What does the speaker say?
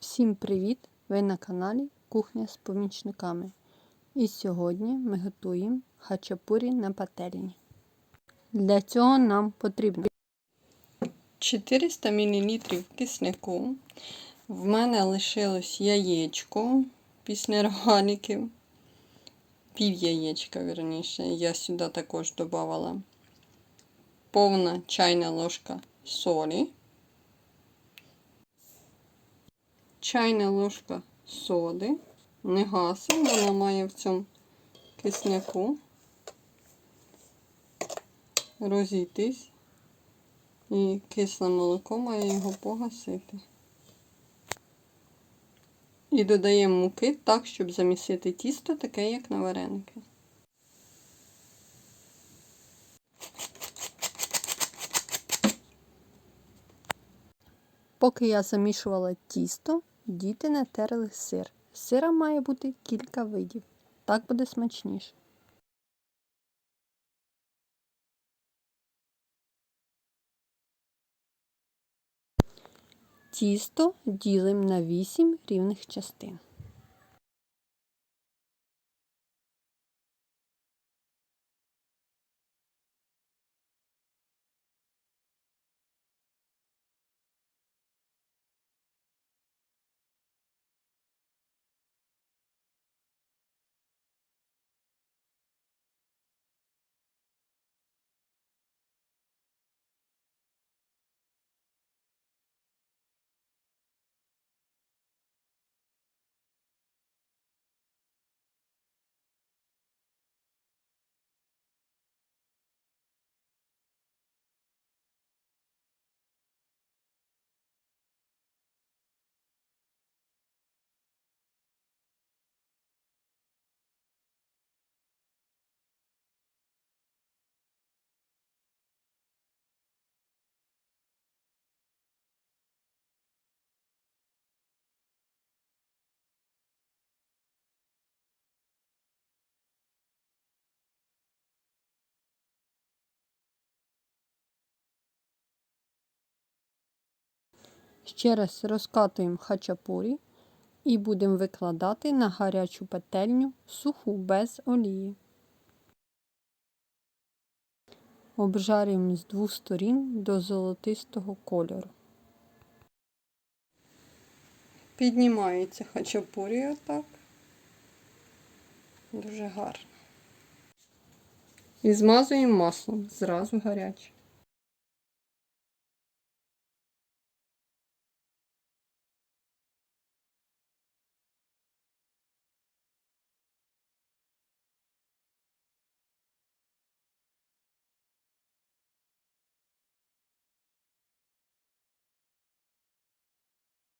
Всім привіт! Ви на каналі Кухня з помічниками. І сьогодні ми готуємо хачапурі на пательні. Для цього нам потрібно 400 мл кисляку. В мене лишилось яєчко після рогаліків. Пів яєчка, верніше. Я сюди також додавала повна чайна ложка солі. Чайна ложка соди. Не гасимо, вона має в цьому кисняку розійтись. І кисле молоко має його погасити. І додаємо муки так, щоб замісити тісто таке, як на вареники. Поки я замішувала тісто, діти натерли сир. Сира має бути кілька видів. Так буде смачніше. Тісто ділимо на 8 рівних частин. Ще раз розкатуємо хачапурі і будемо викладати на гарячу пательню суху без олії. Обжарюємо з двох сторін до золотистого кольору. Піднімається хачапурі отак. Дуже гарно. І змазуємо маслом зразу гаряче.